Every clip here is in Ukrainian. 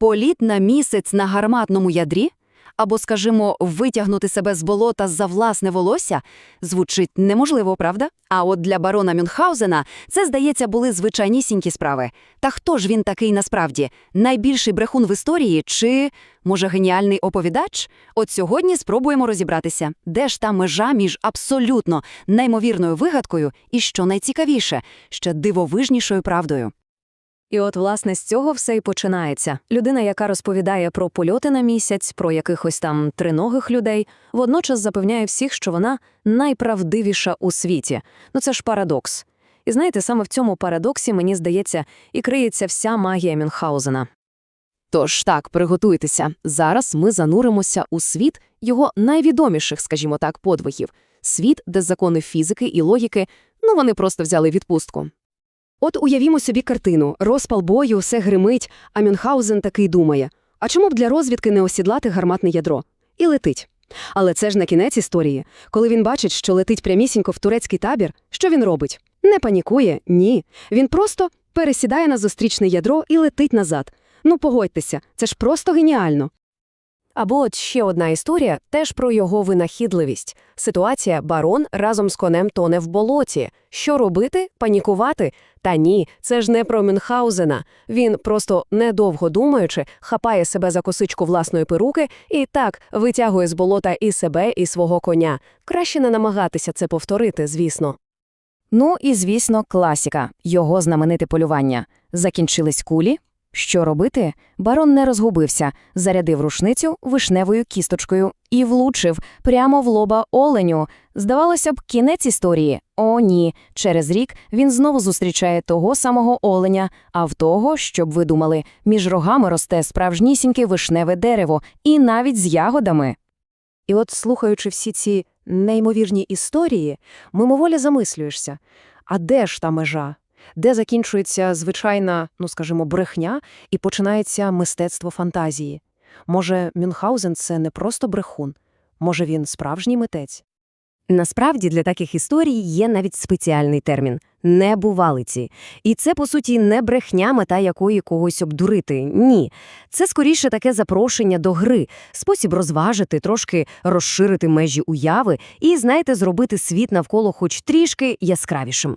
Політ на місяць на гарматному ядрі? Або, скажімо, витягнути себе з болота за власне волосся? Звучить неможливо, правда? А от для барона Мюнхгаузена це, здається, були звичайнісінькі справи. Та хто ж він такий насправді? Найбільший брехун в історії чи, може, геніальний оповідач? От сьогодні спробуємо розібратися, де ж та межа між абсолютно неймовірною вигадкою і, що найцікавіше, ще дивовижнішою правдою. І от, власне, з цього все і починається. Людина, яка розповідає про польоти на місяць, про якихось там триногих людей, водночас запевняє всіх, що вона найправдивіша у світі. Ну це ж парадокс. І знаєте, саме в цьому парадоксі, мені здається, і криється вся магія Мюнхгаузена. Тож так, приготуйтеся. Зараз ми зануримося у світ його найвідоміших, скажімо так, подвигів. Світ, де закони фізики і логіки, ну вони просто взяли відпустку. От уявімо собі картину. Розпал бою, все гримить, а Мюнхгаузен такий думає. А чому б для розвідки не осідлати гарматне ядро? І летить. Але це ж на кінець історії. Коли він бачить, що летить прямісінько в турецький табір, що він робить? Не панікує, ні. Він просто пересідає на зустрічне ядро і летить назад. Ну, погодьтеся, це ж просто геніально. Або от ще одна історія теж про його винахідливість. Ситуація барон разом з конем тоне в болоті. Що робити? Панікувати? Та ні, це ж не про Мюнхгаузена. Він просто, недовго думаючи, хапає себе за косичку власної перуки і так витягує з болота і себе, і свого коня. Краще не намагатися це повторити, звісно. Ну і, звісно, класіка – його знамените полювання. Закінчились кулі. Що робити? Барон не розгубився, зарядив рушницю вишневою кісточкою і влучив прямо в лоба оленю. Здавалося б, кінець історії. О, ні. Через рік він знову зустрічає того самого оленя, а в того, щоб ви думали, між рогами росте справжнісіньке вишневе дерево, і навіть з ягодами. І от, слухаючи всі ці неймовірні історії, мимоволі замислюєшся, а де ж та межа? Де закінчується звичайна, ну скажімо, брехня і починається мистецтво фантазії? Може, Мюнхгаузен – це не просто брехун? Може, він справжній митець? Насправді для таких історій є навіть спеціальний термін небувалиці. І це, по суті, не брехня, мета якої когось обдурити. Ні. Це скоріше таке запрошення до гри, спосіб розважити, трошки розширити межі уяви і, знаєте, зробити світ навколо хоч трішки яскравішим.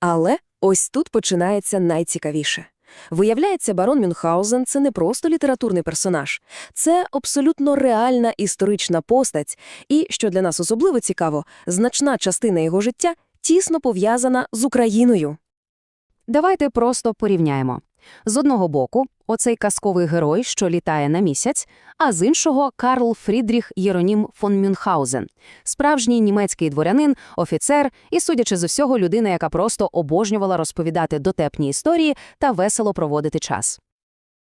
Але ось тут починається найцікавіше. Виявляється, барон Мюнхгаузен – це не просто літературний персонаж. Це абсолютно реальна історична постать і, що для нас особливо цікаво, значна частина його життя тісно пов'язана з Україною. Давайте просто порівняємо. З одного боку, оцей казковий герой, що літає на місяць, а з іншого – Карл Фрідріх Єронім фон Мюнхгаузен. Справжній німецький дворянин, офіцер і, судячи з усього, людина, яка просто обожнювала розповідати дотепні історії та весело проводити час.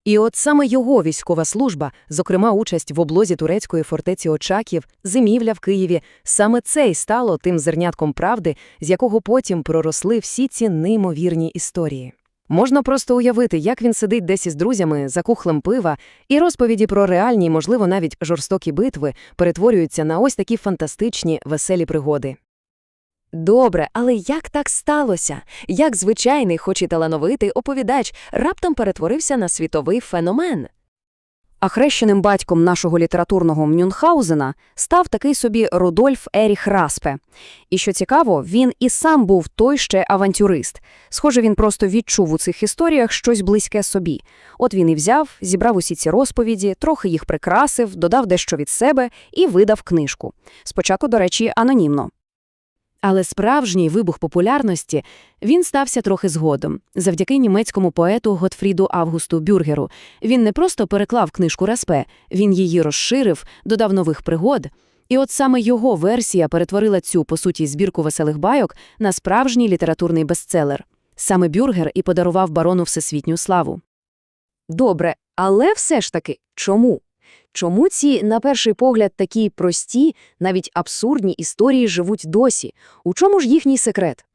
І от саме його військова служба, зокрема участь в облозі турецької фортеці Очаків, зимівля в Києві, саме це й стало тим зернятком правди, з якого потім проросли всі ці неймовірні історії. Можна просто уявити, як він сидить десь із друзями за кухлем пива, і розповіді про реальні, можливо, навіть жорстокі битви перетворюються на ось такі фантастичні, веселі пригоди. Добре, але як так сталося? Як звичайний, хоч і талановитий оповідач, раптом перетворився на світовий феномен? А хрещеним батьком нашого літературного Мюнхгаузена став такий собі Рудольф Еріх Распе. І що цікаво, він і сам був той ще авантюрист. Схоже, він просто відчув у цих історіях щось близьке собі. От він і взяв, зібрав усі ці розповіді, трохи їх прикрасив, додав дещо від себе і видав книжку. Спочатку, до речі, анонімно. Але справжній вибух популярності він стався трохи згодом, завдяки німецькому поету Готфріду Августу Бюргеру. Він не просто переклав книжку Распе, він її розширив, додав нових пригод. І от саме його версія перетворила цю, по суті, збірку веселих байок на справжній літературний бестселер. Саме Бюргер і подарував барону всесвітню славу. Добре, але все ж таки, чому? Чому ці, на перший погляд, такі прості, навіть абсурдні історії живуть досі? У чому ж їхній секрет?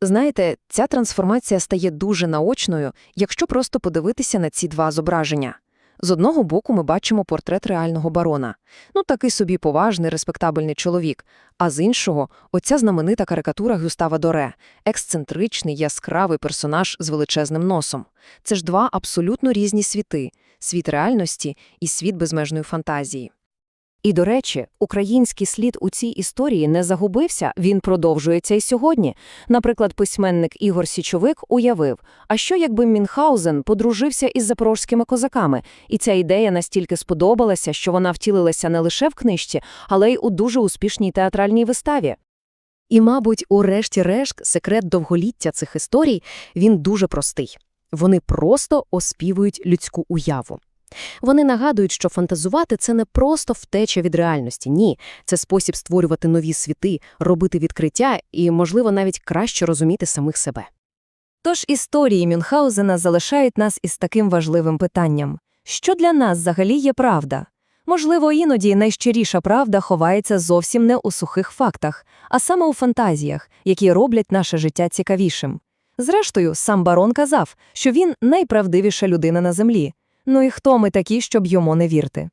Знаєте, ця трансформація стає дуже наочною, якщо просто подивитися на ці два зображення. З одного боку ми бачимо портрет реального барона. Ну, такий собі поважний, респектабельний чоловік. А з іншого – оця знаменита карикатура Гюстава Доре – ексцентричний, яскравий персонаж з величезним носом. Це ж два абсолютно різні світи – світ реальності і світ безмежної фантазії. І, до речі, український слід у цій історії не загубився, він продовжується і сьогодні. Наприклад, письменник Ігор Січовик уявив, а що якби Мінхаузен подружився із запорожськими козаками, і ця ідея настільки сподобалася, що вона втілилася не лише в книжці, але й у дуже успішній театральній виставі. І, мабуть, урешті-решт, секрет довголіття цих історій, він дуже простий. Вони просто оспівують людську уяву. Вони нагадують, що фантазувати – це не просто втеча від реальності. Ні, це спосіб створювати нові світи, робити відкриття і, можливо, навіть краще розуміти самих себе. Тож історії Мюнхгаузена залишають нас із таким важливим питанням. Що для нас взагалі є правда? Можливо, іноді найщиріша правда ховається зовсім не у сухих фактах, а саме у фантазіях, які роблять наше життя цікавішим. Зрештою, сам барон казав, що він найправдивіша людина на землі. Ну і хто ми такі, щоб йому не вірти?